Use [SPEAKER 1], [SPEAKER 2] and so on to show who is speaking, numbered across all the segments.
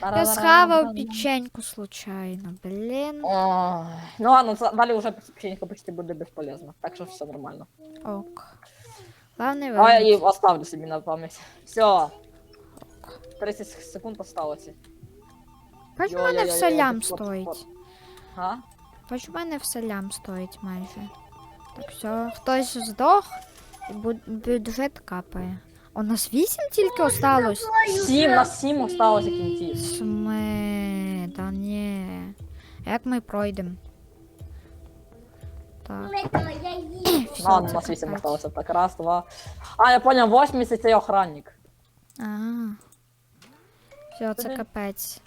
[SPEAKER 1] Я схавав печеньку случайно, блін.
[SPEAKER 2] Ой, Ну ладно, далі вже печенька почти буде безполезно, так що все нормально.
[SPEAKER 1] Ок. Главне
[SPEAKER 2] А я її оставлю собі на пам'ять. Все. 30 секунд осталося.
[SPEAKER 1] Бач, у мене все
[SPEAKER 2] Йо-йо-йо,
[SPEAKER 1] лям
[SPEAKER 2] спот,
[SPEAKER 1] стоїть.
[SPEAKER 2] спот. Га?
[SPEAKER 1] Бач, у мене все лям стоїть майже. Так все, хтось здох, і бюджет капає. У нас вісім тільки осталось.
[SPEAKER 2] Сім, нас сім осталося кінців.
[SPEAKER 1] Сме, та ні. Як ми пройдемо? Так.
[SPEAKER 2] Ладно, у
[SPEAKER 1] це
[SPEAKER 2] нас вісім
[SPEAKER 1] капець.
[SPEAKER 2] осталося. Так, раз, два. А, я поняв, восьмий це цей охранник.
[SPEAKER 1] Ага. Все, це капець.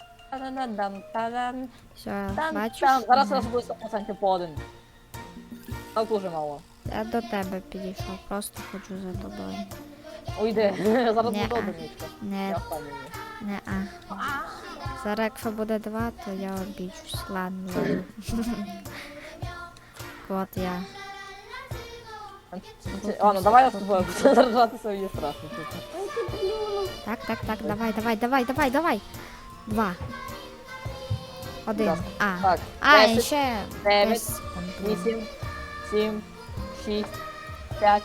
[SPEAKER 1] Все,
[SPEAKER 2] там,
[SPEAKER 1] бачиш?
[SPEAKER 2] там. Зараз у
[SPEAKER 1] Ага.
[SPEAKER 2] нас буде 100% по один. Так дуже мало.
[SPEAKER 1] Я до тебе підійшов, просто ходжу за тобою.
[SPEAKER 2] Уйди, зараз
[SPEAKER 1] Ні-а.
[SPEAKER 2] буде один.
[SPEAKER 1] Не,
[SPEAKER 2] Я впевнений.
[SPEAKER 1] не, а. Зараз якщо буде два, то я обічусь. Ладно, ладно. От я.
[SPEAKER 2] Ладно, давай я з тобою буду заражатися, мені страшно. чесно.
[SPEAKER 1] Так, так, так, давай, давай, давай, давай, давай. Два. Один.
[SPEAKER 2] Ласка.
[SPEAKER 1] А.
[SPEAKER 2] Так,
[SPEAKER 1] А, і
[SPEAKER 2] 10,
[SPEAKER 1] ще.
[SPEAKER 2] дев'ять,
[SPEAKER 1] 10 секунд було.
[SPEAKER 2] 8, 7, 6, 5,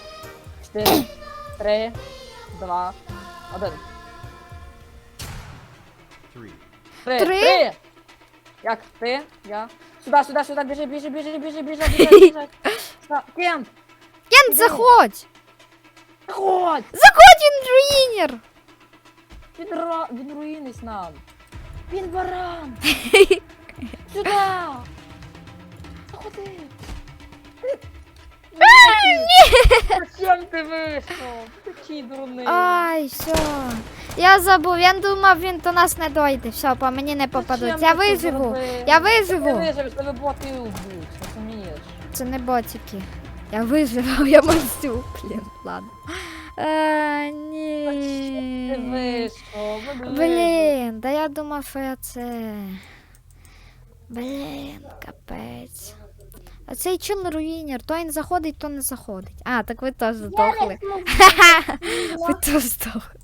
[SPEAKER 2] 4, 3, 2, 1.
[SPEAKER 3] Three.
[SPEAKER 2] Три.
[SPEAKER 1] Три?
[SPEAKER 2] Три. Як ти? Я. Сюди, сюди, сюди, біжи, біжи, біжи, біжи, біжи, біжи, біжи. Сюди. Кент,
[SPEAKER 1] Кент, заходь!
[SPEAKER 2] ходь!
[SPEAKER 1] Заходь, він руїнер!
[SPEAKER 2] Він, ра... він руїнись нам. Він баран. Зачем ти вийшов? Ти такий дурний.
[SPEAKER 1] Ай, все. Я забув, я думав, він до нас не дойде. Все, по мені не попадуть. Я
[SPEAKER 2] ти
[SPEAKER 1] виживу. Я
[SPEAKER 2] Ти
[SPEAKER 1] виживу.
[SPEAKER 2] виживеш, тебе боти уб'ють, розумієш?
[SPEAKER 1] Це не ботики. Я виживу, я мансю. Блін, ладно. А, ні.
[SPEAKER 2] Блин.
[SPEAKER 1] Блін, да я думав, що я це. Блін, капець. А цей чел руїнер, то він заходить, то не заходить. А, так ви теж здохли. Ви теж здохли.